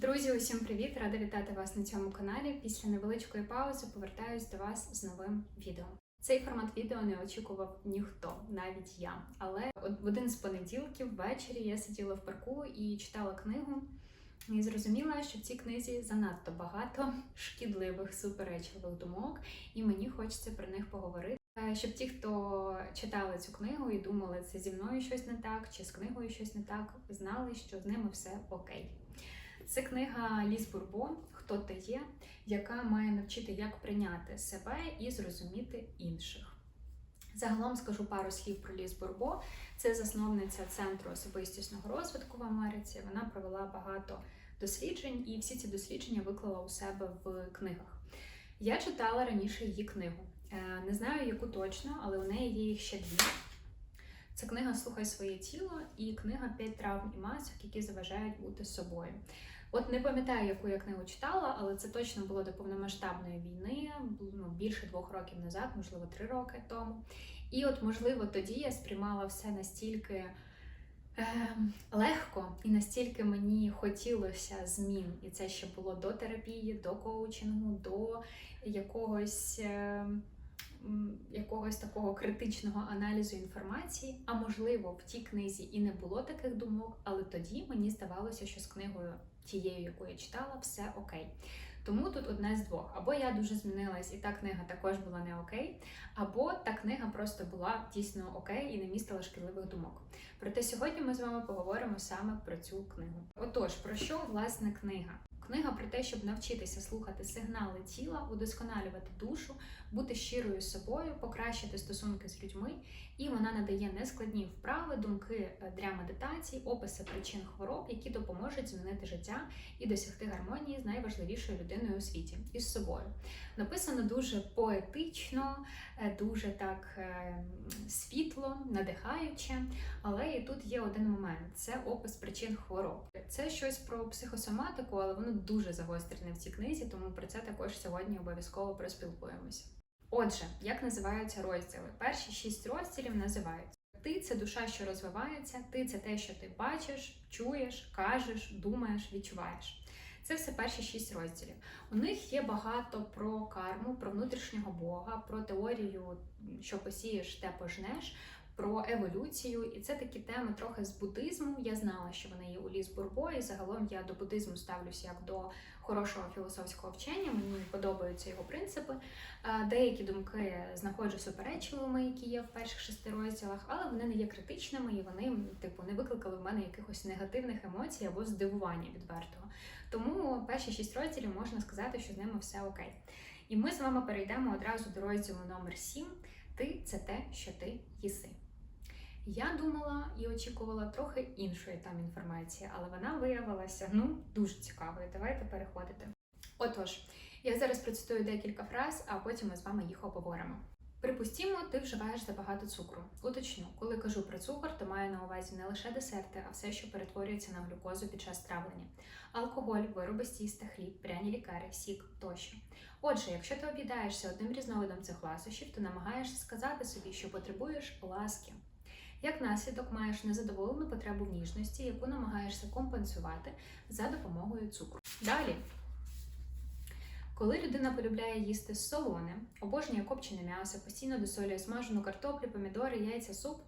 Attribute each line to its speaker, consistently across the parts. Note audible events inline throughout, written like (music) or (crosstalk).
Speaker 1: Друзі, усім привіт! Рада вітати вас на цьому каналі. Після невеличкої паузи повертаюсь до вас з новим відео. Цей формат відео не очікував ніхто, навіть я. Але в один з понеділків ввечері я сиділа в парку і читала книгу. І зрозуміла, що в цій книзі занадто багато шкідливих суперечливих думок, і мені хочеться про них поговорити. Е, Щоб ті, хто читали цю книгу і думали, це зі мною щось не так, чи з книгою щось не так, знали, що з ними все окей. Це книга Ліз Бурбо Хто ти є, яка має навчити, як прийняти себе і зрозуміти інших. Загалом скажу пару слів про Ліз Бурбо. Це засновниця центру особистісного розвитку в Америці. Вона провела багато досліджень, і всі ці дослідження виклала у себе в книгах. Я читала раніше її книгу. Е, Не знаю, яку точно, але у неї є їх ще дві. Це книга Слухай своє тіло і книга П'ять травм і масок, які заважають бути собою. От не пам'ятаю, яку я книгу читала, але це точно було до повномасштабної війни, ну, більше двох років назад, можливо, три роки тому. І от, можливо, тоді я сприймала все настільки е, легко і настільки мені хотілося змін. І це ще було до терапії, до коучингу, до якогось. Е, Якогось такого критичного аналізу інформації, а можливо, в тій книзі і не було таких думок, але тоді мені здавалося, що з книгою тією, яку я читала, все окей. Тому тут одне з двох: або я дуже змінилась, і та книга також була не окей, або та книга просто була дійсно окей і не містила шкідливих думок. Проте сьогодні ми з вами поговоримо саме про цю книгу. Отож, про що власне книга? Книга про те, щоб навчитися слухати сигнали тіла, удосконалювати душу, бути щирою з собою, покращити стосунки з людьми, і вона надає нескладні вправи, думки е, для медитацій, описи причин хвороб, які допоможуть змінити життя і досягти гармонії з найважливішою людиною у світі із собою. Написано дуже поетично, е, дуже так е, світло, надихаюче. Але і тут є один момент: це опис причин хвороб. Це щось про психосоматику, але воно дуже загострене в цій книзі, тому про це також сьогодні обов'язково проспілкуємося. Отже, як називаються розділи? Перші шість розділів називаються Ти це душа, що розвивається, ти це те, що ти бачиш, чуєш, кажеш, думаєш, відчуваєш. Це все перші шість розділів. У них є багато про карму, про внутрішнього Бога, про теорію, що посієш, те пожнеш, про еволюцію. І це такі теми трохи з буддизму. Я знала, що вони є у Ліс Бурбо, і загалом я до буддизму ставлюся як до хорошого філософського вчення. Мені подобаються його принципи. Е, Деякі думки знаходжу суперечливими, які є в перших шести розділах, але вони не є критичними і вони, типу, не викликали в мене якихось негативних емоцій або здивування відвертого. Тому перші шість розділів можна сказати, що з ними все окей. І ми з вами перейдемо одразу до розділу номер 7 Ти це те, що ти їси. Я думала і очікувала трохи іншої там інформації, але вона виявилася ну дуже цікавою. Давайте переходити. Отож, я зараз процитую декілька фраз, а потім ми з вами їх обговоримо. Припустімо, ти вживаєш забагато цукру. Уточню, коли кажу про цукор, то маю на увазі не лише десерти, а все, що перетворюється на глюкозу під час травлення. Алкоголь, вироби з тіста, хліб, пряні лікари, сік тощо. Отже, якщо ти об'їдаєшся одним різновидом цих ласощів, то намагаєшся сказати собі, що потребуєш ласки. Як наслідок маєш незадоволену потребу в ніжності, яку намагаєшся компенсувати за допомогою цукру. Далі. Коли людина полюбляє їсти солоне, обожнює копчене м'ясо, постійно досолює смажену картоплю, помідори, яйця, суп,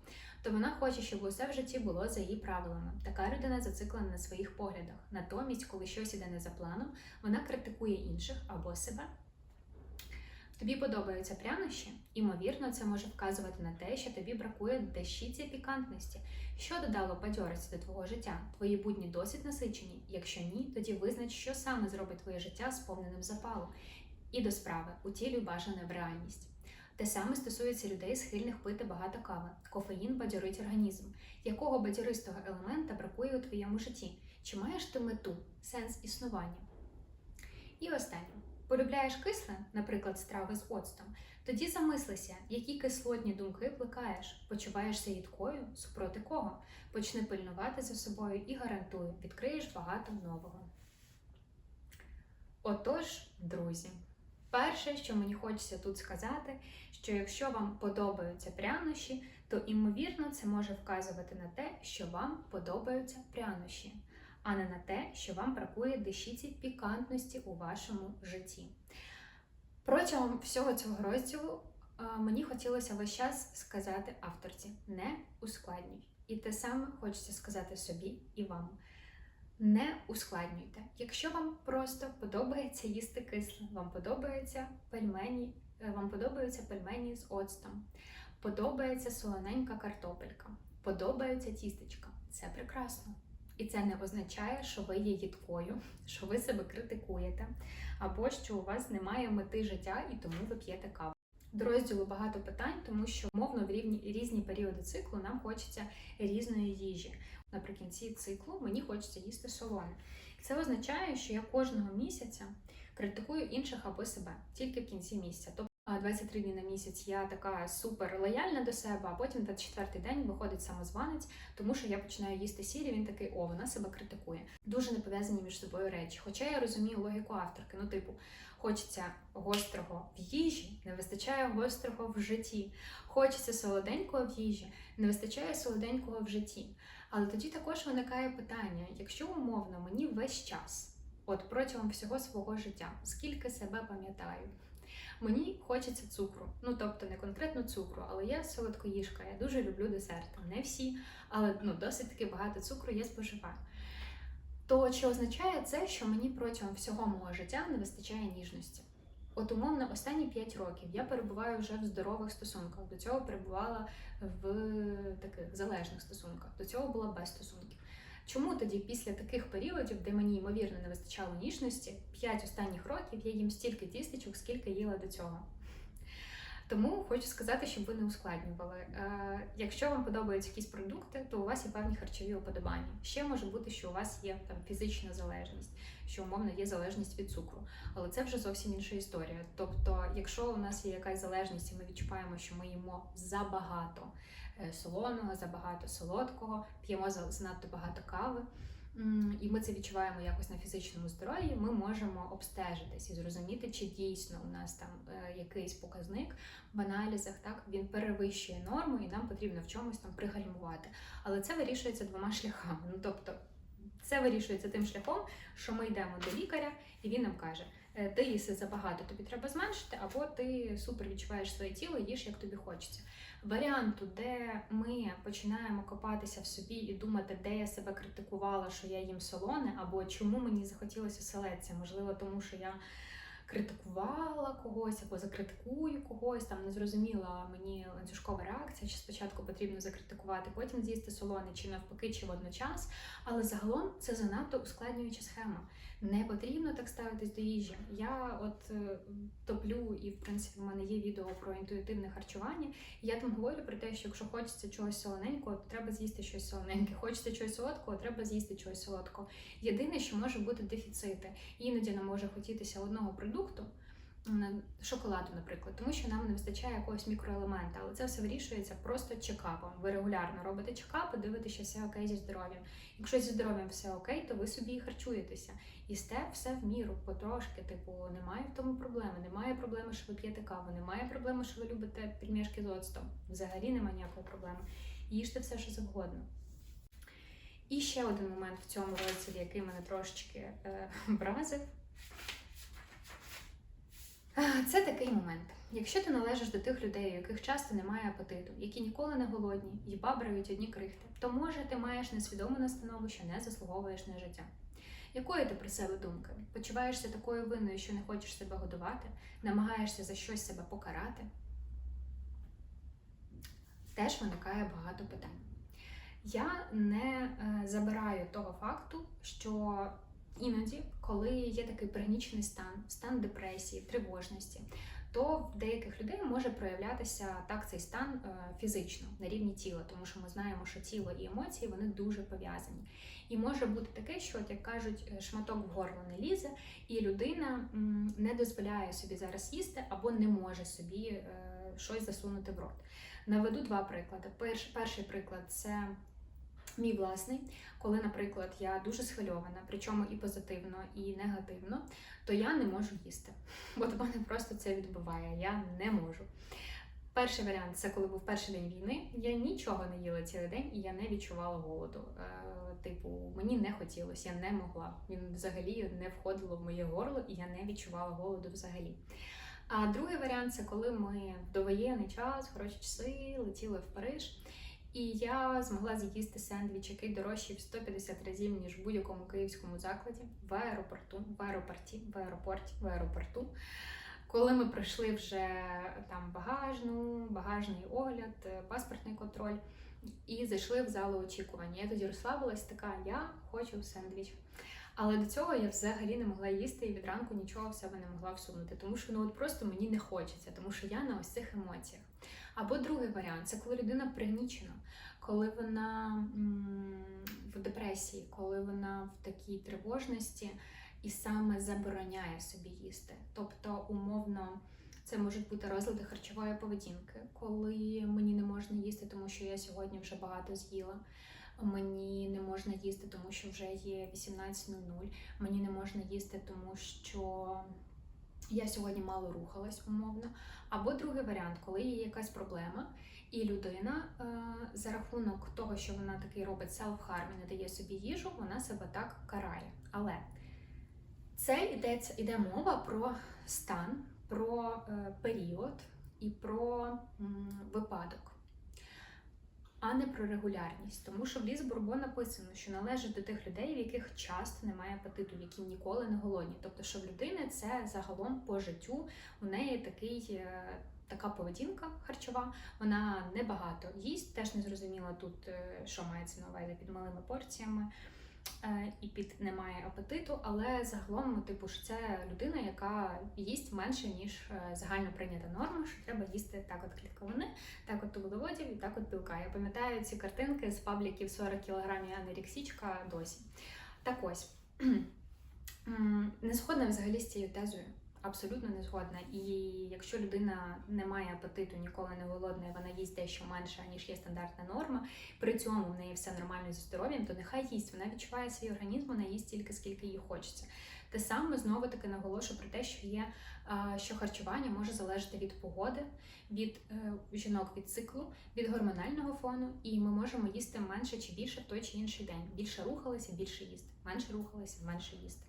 Speaker 1: то вона хоче, щоб усе в житті було за її правилами. Така людина зациклена на своїх поглядах. Натомість, коли щось іде не за планом, вона критикує інших або себе. Тобі подобаються прянощі? Імовірно, це може вказувати на те, що тобі бракує дещиці пікантності, що додало бадьорості до твого життя. Твої будні досить насичені. Якщо ні, тоді визнач, що саме зробить твоє життя сповненим запалу. І до справи утілюй бажане в реальність. Те саме стосується людей, схильних пити багато кави. Кофеїн бадьорить організм. Якого бадьористого елемента бракує у твоєму житті? Чи маєш ти мету, сенс існування? І останнє. Полюбляєш кисле, наприклад, страви з оцтом, тоді замислися, які кислотні думки плекаєш, почуваєшся їдкою, супроти кого, почни пильнувати за собою і гарантую, відкриєш багато нового. Отож, друзі, перше, що мені хочеться тут сказати, що якщо вам подобаються прянощі, то імовірно це може вказувати на те, що вам подобаються прянощі. А не на те, що вам бракує дещиці пікантності у вашому житті. Протягом всього цього розділу е, мені хотілося весь час сказати авторці: не ускладнюй. І те саме хочеться сказати собі і вам. Не ускладнюйте. Якщо вам просто подобається їсти кисле, вам подобаються пельмені, е, вам подобаються пельмені з оцтом, подобається солоненька картопелька, подобається тістечка. Це прекрасно. І це не означає, що ви є їдкою, що ви себе критикуєте, або що у вас немає мети життя і тому ви п'єте каву. До розділу багато питань, тому що мовно в рівні різні періоди циклу нам хочеться різної їжі. Наприкінці циклу мені хочеться їсти солоне. Це означає, що я кожного місяця критикую інших або себе тільки в кінці місяця. Тобто а 23 дні на місяць я така супер лояльна до себе, а потім 24-й день виходить самозванець, тому що я починаю їсти сіль, і він такий, о, вона себе критикує. Дуже не пов'язані між собою речі. Хоча я розумію логіку авторки. Ну, типу, хочеться гострого в їжі, не вистачає гострого в житті. Хочеться солоденького в їжі, не вистачає солоденького в житті. Але тоді також виникає питання: якщо умовно мені весь час, от протягом всього свого життя, скільки себе пам'ятаю, мені хочеться цукру. Ну тобто не конкретно цукру, але я солодкоїжка, я дуже люблю десерти. Не всі, але ну досить таки багато цукру я споживаю. То чи означає це, що мені протягом всього мого життя не вистачає ніжності? От умовно, останні 5 років я перебуваю вже в здорових стосунках. До цього перебувала в таких залежних стосунках. До цього була без стосунків. Чому тоді, після таких періодів, де мені ймовірно не вистачало ніжності, 5 останніх років я їм стільки тістечок, скільки їла до цього? Тому хочу сказати, щоб ви не ускладнювали. Е, якщо вам подобаються якісь продукти, то у вас є певні харчові уподобання. Ще може бути, що у вас є там фізична залежність, що умовно є залежність від цукру, але це вже зовсім інша історія. Тобто, якщо у нас є якась залежність, і ми відчуваємо, що ми їмо забагато солоного, забагато солодкого, п'ємо занадто багато кави. І ми це відчуваємо якось на фізичному здоров'ї, ми можемо обстежитись і зрозуміти, чи дійсно у нас там е, якийсь показник в аналізах, так він перевищує норму, і нам потрібно в чомусь там пригальмувати. Але це вирішується двома шляхами. Ну тобто, це вирішується тим шляхом, що ми йдемо до лікаря, і він нам каже: «Е, ти їси забагато, тобі треба зменшити, або ти супер відчуваєш своє тіло, їж як тобі хочеться. Варіанту, де ми починаємо копатися в собі і думати, де я себе критикувала, що я їм солоне, або чому мені захотілося селеться, можливо, тому що я критикувала когось або закритикую когось, там не зрозуміла мені ланцюжкова реакція, чи спочатку потрібно закритикувати, потім з'їсти солоне, чи навпаки, чи водночас. Але загалом це занадто ускладнююча схема. Не потрібно так ставитись до їжі. Я от е, топлю, і в принципі в мене є відео про інтуїтивне харчування. І я там говорю про те, що якщо хочеться чогось солоненького, то треба з'їсти щось солоненьке. Хочеться чогось солодкого, треба з'їсти чогось солодкого. Єдине, що може бути дефіцити. Іноді нам може хотітися одного продукту шоколаду, наприклад, тому що нам не вистачає якогось мікроелемента, але це все вирішується просто чекапом. Ви регулярно робите чекапи, дивитеся, все окей зі здоров'ям. Якщо зі здоров'ям все окей, то ви собі і харчуєтеся. І сте все в міру, потрошки. Типу, немає в тому проблеми. Немає проблеми, що ви п'єте каву, немає проблеми, що ви любите пельмешки з оцтом. Взагалі немає ніякої проблеми. Їжте все, що завгодно. І ще один момент в цьому розділі, який мене трошечки е, (laughs) вразив. Це такий момент. Якщо ти належиш до тих людей, у яких часто немає апетиту, які ніколи не голодні і бабрають одні крихти, то може ти маєш несвідому настанову, що не заслуговуєш на життя. Якої ти про себе думки? Почуваєшся такою винною, що не хочеш себе годувати, намагаєшся за щось себе покарати? Теж виникає багато питань. Я не е, забираю того факту, що Іноді, коли є такий пригнічений стан, стан депресії, тривожності, то в деяких людей може проявлятися так цей стан е, фізично на рівні тіла, тому що ми знаємо, що тіло і емоції вони дуже пов'язані. І може бути таке, що, як кажуть, е, шматок в горло не лізе, і людина не дозволяє собі зараз їсти або не може собі е, щось засунути в рот. Наведу два приклади. Перший приклад це Мій власний, коли, наприклад, я дуже схвильована, причому і позитивно, і негативно, то я не можу їсти. (laughs) От в мене просто це відбуває, я не можу. Перший варіант це коли був перший день війни. Я нічого не їла цілий день і я не відчувала голоду. Е, типу, мені не хотілося, я не могла. Він взагалі не входило в моє горло, і я не відчувала голоду взагалі. А другий варіант це коли ми в довоєнний час, в хороші часи, летіли в Париж. І я змогла з'їсти сендвіч, який дорожчий в 150 разів, ніж в будь-якому київському закладі, в аеропорту, в аеропорті, в аеропорті, в аеропорту. Коли ми пройшли вже там багажну, багажний огляд, е, паспортний контроль і зайшли в залу очікування. Я тоді розслабилась, така я хочу сендвіч. Але до цього я взагалі не могла їсти і від ранку нічого в себе не могла всунути, тому що ну от просто мені не хочеться, тому що я на ось цих емоціях. Або другий варіант це коли людина пригнічена, коли вона в депресії, коли вона в такій тривожності і саме забороняє собі їсти. Тобто, умовно, це можуть бути розлади харчової поведінки, коли мені не можна їсти, тому що я сьогодні вже багато з'їла. Мені не можна їсти, тому що вже є 18.00. Мені не можна їсти, тому що я сьогодні мало рухалась умовно. Або другий варіант, коли є якась проблема, і людина е, за рахунок того, що вона такий робить self-harm і не дає собі їжу, вона себе так карає. Але це йдеться, йде мова про стан, про е, період і про м, випадок, а не про регулярність. Тому що в ліс Бурбо написано, що належить до тих людей, в яких часто немає апетиту, які ніколи не голодні. Тобто, що в людини це загалом по життю у неї такий. е, Така поведінка харчова, вона небагато їсть, теж не зрозуміла тут, е, що мається на увазі під малими порціями і під немає апетиту, але загалом, типу, що це людина, яка їсть менше, ніж е, загально прийнята норма, що треба їсти так от клітковини, так от вуглеводів і так от білка. Я пам'ятаю ці картинки з пабліків 40 кг анерексічка досі. Так ось (clears throat) не згодна взагалі з цією тезою. Абсолютно не згодна. І якщо людина не має апетиту, ніколи не голодна, вона їсть дещо менше, ніж є стандартна норма, при цьому в неї все нормально зі здоров'ям, то нехай їсть. Вона відчуває свій організм, вона їсть стільки, скільки їй хочеться. Те саме знову таки наголошую про те, що є що харчування може залежати від погоди, від е, жінок від циклу, від гормонального фону, і ми можемо їсти менше чи більше в той чи інший день. Більше рухалися, більше їсти, менше рухалися, менше їсти.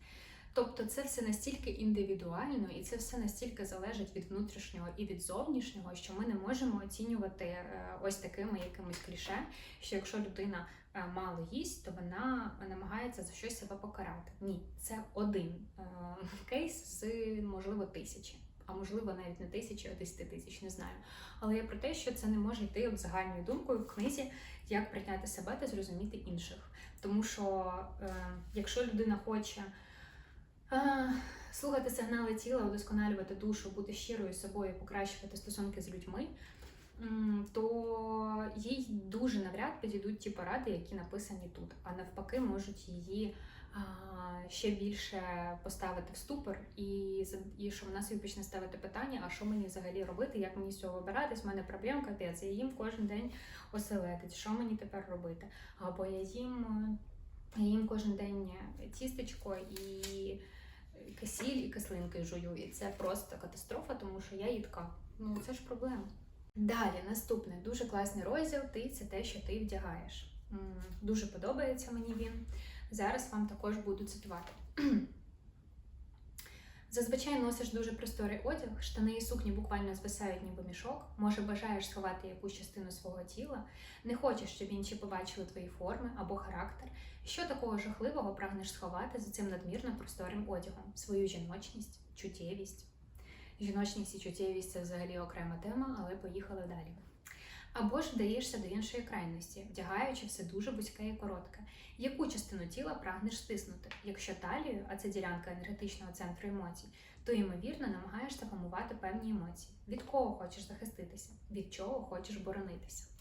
Speaker 1: Тобто це все настільки індивідуально, і це все настільки залежить від внутрішнього і від зовнішнього, що ми не можемо оцінювати е, ось такими якимось кліше, що якщо людина е, мало їсть, то вона намагається за щось себе покарати. Ні, це один е, (laughs) кейс з можливо тисячі. А можливо, навіть не тисячі, а десяти тисяч, не знаю. Але я про те, що це не може йти от загальною думкою в книзі, як прийняти себе та зрозуміти інших. Тому що е, якщо людина хоче Слухати сигнали тіла, удосконалювати душу, бути щирою собою, покращувати стосунки з людьми, то їй дуже навряд підійдуть ті поради, які написані тут. А навпаки, можуть її ще більше поставити в ступор, і, і що вона собі почне ставити питання: а що мені взагалі робити, як мені з цього вибиратись? У мене проблем капець, я їм кожен день оселедець, що мені тепер робити? Або я їм, я їм кожен день тістечко і кисіль і кислинки жую. І це просто катастрофа, тому що я їдка. Ну це ж проблема. Далі, наступне дуже класний розділ. Ти це те, що ти вдягаєш. Дуже подобається мені він. Зараз вам також буду цитувати. (clears throat) Зазвичай носиш дуже просторий одяг, штани і сукні буквально звисають ніби мішок. Може, бажаєш сховати якусь частину свого тіла, не хочеш, щоб інші побачили твої форми або характер. Що такого жахливого прагнеш сховати за цим надмірно просторим одягом? Свою жіночність, чуттєвість. Жіночність і чуттєвість це взагалі окрема тема, але поїхали далі. Або ж вдаєшся до іншої крайності, вдягаючи все дуже вузьке і коротке. Яку частину тіла прагнеш стиснути? Якщо талію, а це ділянка енергетичного центру емоцій, то ймовірно намагаєшся вгамувати певні емоції. Від кого хочеш захиститися, від чого хочеш боронитися.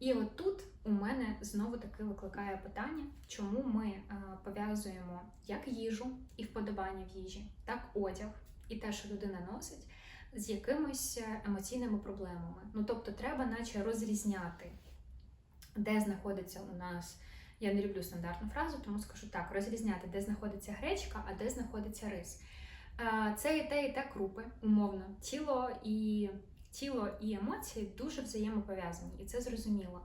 Speaker 1: І от тут у мене знову таки викликає питання, чому ми е, пов'язуємо як їжу і вподобання в їжі, так одяг і те, що людина носить, з якимись е, емоційними проблемами. Ну тобто, треба, наче розрізняти, де знаходиться у нас. Я не люблю стандартну фразу, тому скажу так: розрізняти, де знаходиться гречка, а де знаходиться рис. Е, Це і те, і те крупи, умовно, тіло і Тіло і емоції дуже взаємопов'язані, і це зрозуміло.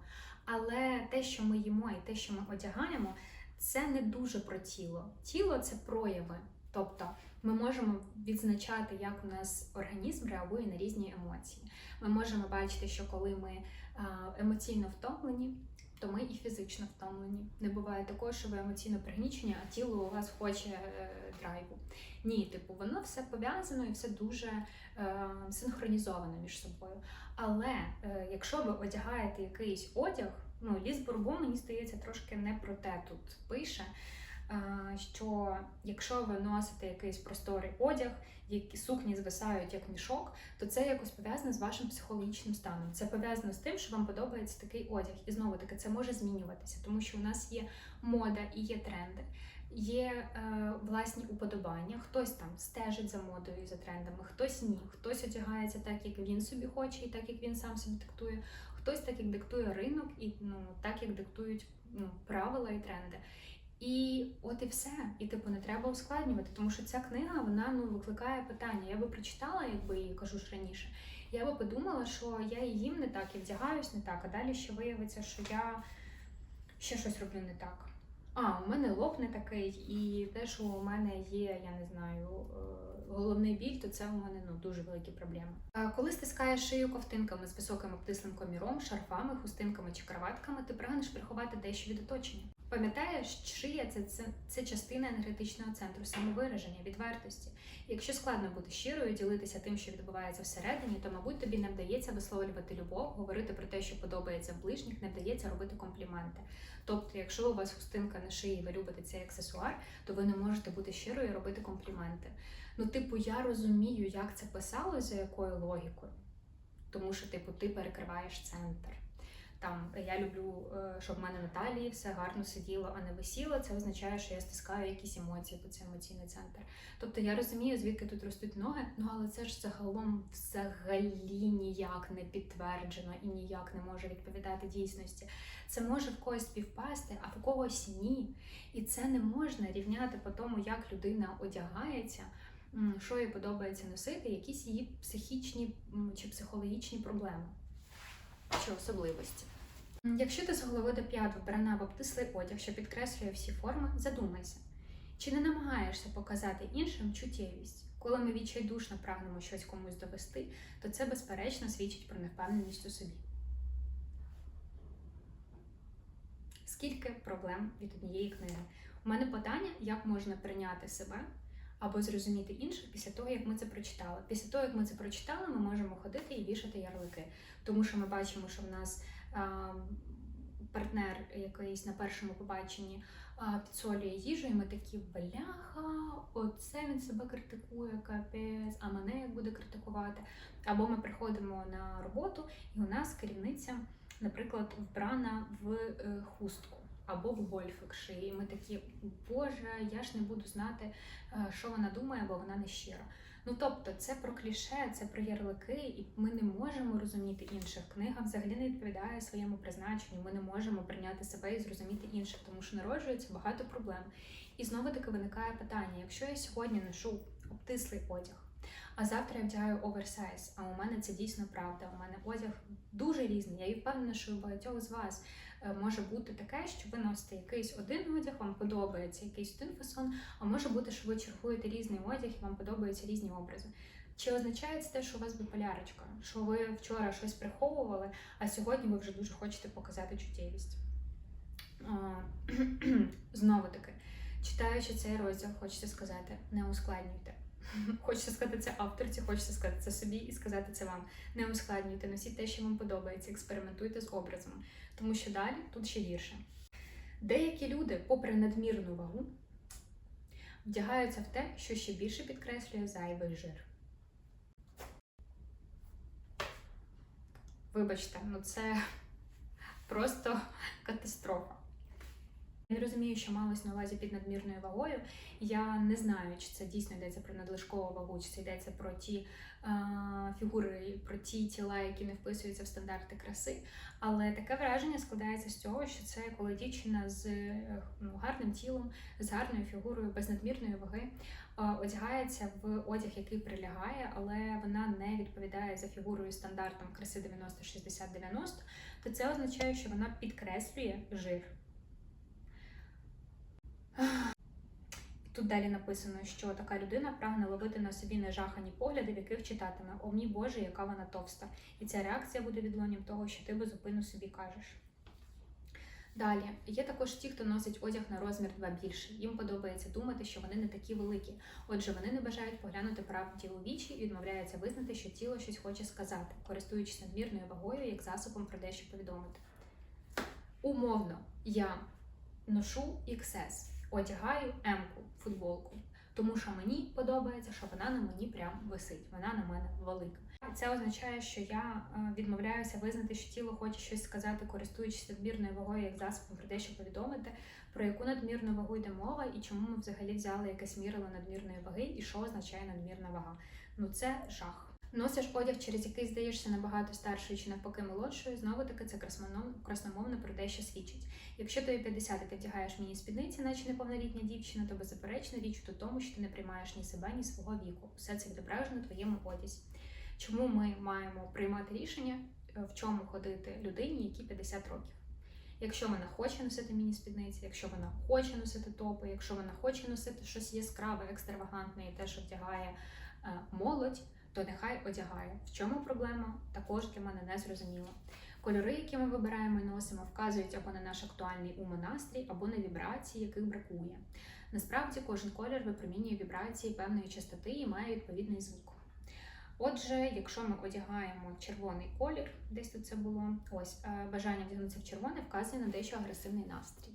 Speaker 1: Але те, що ми їмо, і те, що ми одягаємо, це не дуже про тіло. Тіло це прояви. Тобто ми можемо відзначати, як у нас організм реагує на різні емоції. Ми можемо бачити, що коли ми емоційно втомлені, то ми і фізично втомлені. Не буває такого, що ви емоційно пригнічені, а тіло у вас хоче е, драйву. Ні, типу, воно все пов'язано і все дуже е, синхронізовано між собою. Але е, якщо ви одягаєте якийсь одяг, ну ліс бурбу мені здається, трошки не про те тут пише. Що якщо ви носите якийсь просторий одяг, які сукні звисають як мішок, то це якось пов'язано з вашим психологічним станом. Це пов'язано з тим, що вам подобається такий одяг. І знову таки це може змінюватися, тому що у нас є мода і є тренди. Є е, власні уподобання, хтось там стежить за модою за трендами, хтось ні, хтось одягається так, як він собі хоче, і так як він сам собі диктує, хтось так, як диктує ринок, і ну так як диктують ну, правила і тренди. І от і все. І типу не треба ускладнювати, тому що ця книга вона ну викликає питання. Я би прочитала, якби її кажу ж раніше. Я би подумала, що я їм не так, і вдягаюсь не так, а далі ще виявиться, що я ще щось роблю не так. А, у мене лоб не такий, і те, що у мене є, я не знаю, е, головний біль, то це у мене ну дуже великі проблеми. Коли стискаєш шию ковтинками з високим обтислим коміром, шарфами, хустинками чи краватками, ти прагнеш приховати дещо від оточення. Пам'ятаєш, шия це, це, це частина енергетичного центру самовираження, відвертості. Якщо складно бути щирою, ділитися тим, що відбувається всередині, то, мабуть, тобі не вдається висловлювати любов, говорити про те, що подобається в ближніх, не вдається робити компліменти. Тобто, якщо у вас хустинка на шиї, ви любите цей аксесуар, то ви не можете бути щирою і робити компліменти. Ну, типу, я розумію, як це писалось, за якою логікою. Тому що, типу, ти перекриваєш центр. Там я люблю, е, щоб в мене на талії все гарно сиділо, а не висіло. Це означає, що я стискаю якісь емоції, бо це емоційний центр. Тобто я розумію, звідки тут ростуть ноги, ну але це ж загалом взагалі ніяк не підтверджено і ніяк не може відповідати дійсності. Це може в когось співпасти, а в когось ні. І це не можна рівняти по тому, як людина одягається. Що їй подобається носити, якісь її психічні чи психологічні проблеми чи особливості. Якщо ти з голови до п'ят вбрана в обтислий одяг, що підкреслює всі форми, задумайся. Чи не намагаєшся показати іншим чуттєвість? Коли ми відчайдушно прагнемо щось комусь довести, то це безперечно свідчить про невпевненість у собі. Скільки проблем від однієї книги? У мене питання, як можна прийняти себе або зрозуміти інших після того, як ми це прочитали. Після того, як ми це прочитали, ми можемо ходити і вішати ярлики, тому що ми бачимо, що в нас а, партнер якийсь на першому побаченні а, підсолює їжу, і ми такі бляха, оце він себе критикує, капець, а мене як буде критикувати. Або ми приходимо на роботу, і у нас керівниця, наприклад, вбрана в е, хустку. Або в гольфик шиї. І ми такі, боже, я ж не буду знати, е, що вона думає, бо вона не щира. Ну тобто, це про кліше, це про ярлики, і ми не можемо розуміти інших. Книга взагалі не відповідає своєму призначенню. Ми не можемо прийняти себе і зрозуміти інших, тому що народжується багато проблем. І знову таки виникає питання: якщо я сьогодні ношу обтислий одяг, а завтра я вдягаю оверсайз, а у мене це дійсно правда. У мене одяг дуже різний. Я впевнена, що у багатьох з вас е, може бути таке, що ви носите якийсь один одяг, вам подобається якийсь один фасон, а може бути, що ви чергуєте різний одяг і вам подобаються різні образи. Чи означає це те, що у вас біполярочка? Що ви вчора щось приховували, а сьогодні ви вже дуже хочете показати чуттєвість? (clears throat) Знову таки, читаючи цей розділ, хочеться сказати, не ускладнюйте. (laughs) Хочеться сказати це авторці, хочеться сказати це собі і сказати це вам. Не ускладнюйте, носіть те, що вам подобається, експериментуйте з образами, тому що далі тут ще гірше. Деякі люди, попри надмірну вагу, вдягаються в те, що ще більше підкреслює зайвий жир. Вибачте, ну це (laughs) просто катастрофа. Не розумію, що малось на увазі під надмірною вагою. Я не знаю, чи це дійсно йдеться про надлишкову вагу, чи це йдеться про ті е, фігури, про ті тіла, які не вписуються в стандарти краси. Але таке враження складається з цього, що це коли дівчина з е, ну, гарним тілом, з гарною фігурою, без надмірної ваги е, одягається в одяг, який прилягає, але вона не відповідає за фігурою стандартом краси 90-60-90, то це означає, що вона підкреслює жир. Тут далі написано, що така людина прагне ловити на собі нежахані погляди, в яких читатиме О мій Боже, яка вона товста. І ця реакція буде відлунням того, що ти безупину собі кажеш. Далі є також ті, хто носить одяг на розмір 2 більше. Їм подобається думати, що вони не такі великі. Отже, вони не бажають поглянути правді у вічі і відмовляються визнати, що тіло щось хоче сказати, користуючись надмірною вагою як засобом про дещо повідомити. Умовно, я ношу XS, одягаю М-ку, футболку, тому що мені подобається, що вона на мені прям висить, вона на мене велика. Це означає, що я е, відмовляюся визнати, що тіло хоче щось сказати, користуючись надмірною вагою як засобом про дещо повідомити, про яку надмірну вагу йде мова, і чому ми взагалі взяли якесь мірило надмірної ваги, і що означає надмірна вага. Ну це жах. Носиш одяг, через який здаєшся набагато старшою чи навпаки молодшою, знову таки це красномовно, про дещо свідчить. Якщо тобі 50 і ти вдягаєш міні спідниці, наче неповнолітня дівчина, то беззаперечно річ у тому, що ти не приймаєш ні себе, ні свого віку. Все це відображено в твоєму одязі. Чому ми маємо приймати рішення, е, в чому ходити людині, які 50 років? Якщо вона хоче носити міні-спідниці, якщо вона хоче носити топи, якщо вона хоче носити щось яскраве, екстравагантне і те, що вдягає е, молодь, то нехай одягає. В чому проблема? Також для мене не зрозуміло. Кольори, які ми вибираємо і носимо, вказують або на наш актуальний ум і настрій, або на вібрації, яких бракує. Насправді кожен колір випромінює вібрації певної частоти і має відповідний звук. Отже, якщо ми одягаємо червоний колір, десь тут це було, ось е, бажання вдягнутися в червоне вказує на дещо агресивний настрій.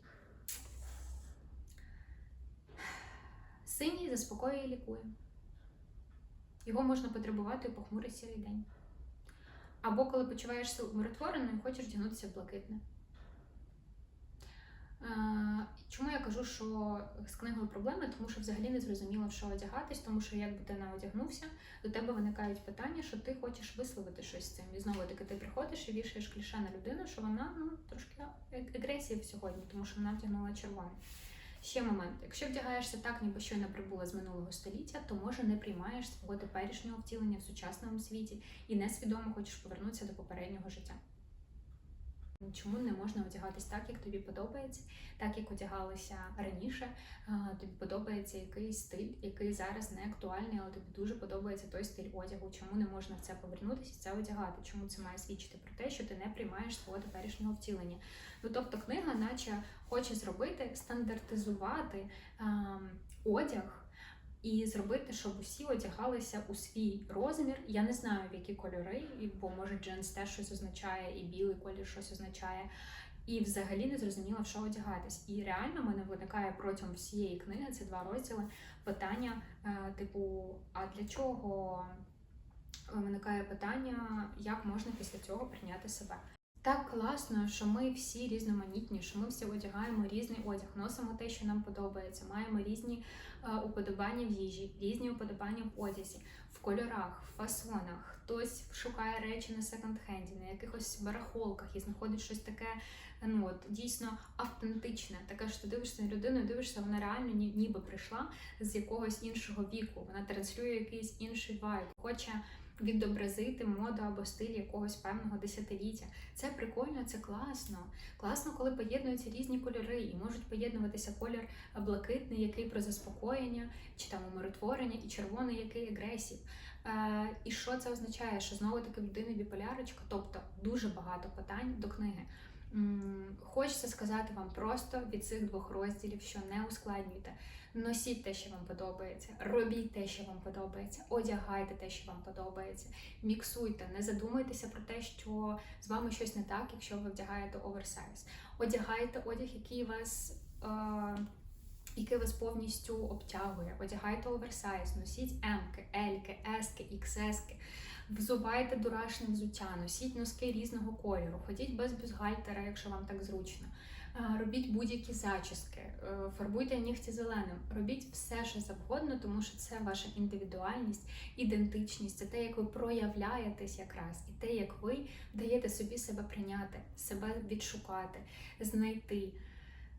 Speaker 1: Синій заспокоює і лікує. Його можна потребувати у похмурий сірий день. Або коли почуваєшся умиротвореною і хочеш вдягнутися блакитне. Е, Чому я кажу, що з книгою проблеми? Тому що взагалі не зрозуміло, в що одягатись, тому що якби ти не одягнувся, до тебе виникають питання, що ти хочеш висловити щось з цим. І знову таки ти приходиш і вішаєш кліше на людину, що вона ну, трошки агресія сьогодні, тому що вона вдягнула червоне. Ще момент: якщо вдягаєшся так, ніби щойно прибула з минулого століття, то може не приймаєш свого теперішнього втілення в сучасному світі і несвідомо хочеш повернутися до попереднього життя. Чому не можна одягатись так, як тобі подобається, так як одягалися раніше? Тобі подобається якийсь стиль, який зараз не актуальний, але тобі дуже подобається той стиль одягу. Чому не можна в це повернутися і це одягати? Чому це має свідчити про те, що ти не приймаєш свого теперішнього втілення? Ну тобто, книга, наче хоче зробити, стандартизувати ем, одяг. І зробити, щоб усі одягалися у свій розмір. Я не знаю, в які кольори, бо може джинс теж щось означає, і білий колір щось означає. І взагалі не зрозуміла, в що одягатись. І реально мене виникає протягом всієї книги, це два розділи, питання, е, типу, а для чого виникає питання, як можна після цього прийняти себе? Так класно, що ми всі різноманітні, що ми всі одягаємо різний одяг, носимо те, що нам подобається, маємо різні е, уподобання в їжі, різні уподобання в одязі, в кольорах, в фасонах. Хтось шукає речі на секонд-хенді, на якихось барахолках і знаходить щось таке, ну от дійсно автентичне. Таке що ти дивишся на людину, дивишся, вона реально ні, ніби прийшла з якогось іншого віку. Вона транслює якийсь інший вайб, хоче відобразити моду або стиль якогось певного десятиліття. Це прикольно, це класно. Класно, коли поєднуються різні кольори, і можуть поєднуватися колір блакитний, який про заспокоєння, чи там умиротворення, і червоний, який агресів. Е, І що це означає? Що знову таки в людини біполярочка, тобто дуже багато питань до книги. Хочеться сказати вам просто від цих двох розділів, що не ускладнюйте. Носіть те, що вам подобається, робіть те, що вам подобається, одягайте те, що вам подобається, міксуйте, не задумуйтеся про те, що з вами щось не так, якщо ви вдягаєте оверсайз. Одягайте одяг, який вас. Е який вас повністю обтягує. Одягайте оверсайз, носіть М-ки, S-ки, XS-ки. Взувайте дурашне взуття, носіть носки різного кольору, ходіть без бюстгальтера, якщо вам так зручно. Робіть будь-які зачіски, е, фарбуйте нігті зеленим, робіть все, що завгодно, тому що це ваша індивідуальність, ідентичність, це те, як ви проявляєтесь якраз, і те, як ви даєте собі себе прийняти, себе відшукати, знайти.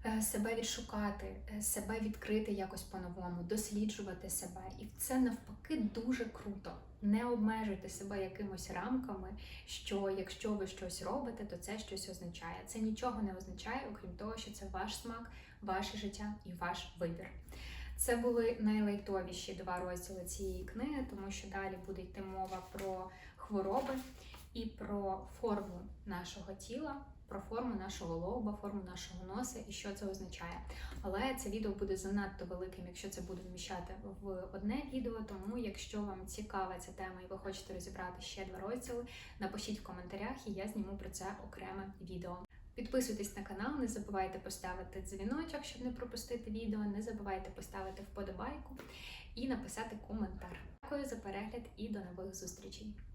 Speaker 1: Е, Себе відшукати, е, себе відкрити якось по-новому, досліджувати себе. І це навпаки дуже круто. Не обмежуйте себе якимось рамками, що якщо ви щось робите, то це щось означає. Це нічого не означає, окрім того, що це ваш смак, ваше життя і ваш вибір. Це були найлайтовіші два розділи цієї книги, тому що далі буде йти мова про хвороби і про форму нашого тіла, про форму нашого лоба, форму нашого носа і що це означає. Але це відео буде занадто великим, якщо це буду вміщати в одне відео. Тому, якщо вам цікава ця тема і ви хочете розібрати ще два розділи, напишіть в коментарях, і я зніму про це окреме відео. Підписуйтесь на канал, не забувайте поставити дзвіночок, щоб не пропустити відео. Не забувайте поставити вподобайку і написати коментар. Дякую за перегляд і до нових зустрічей!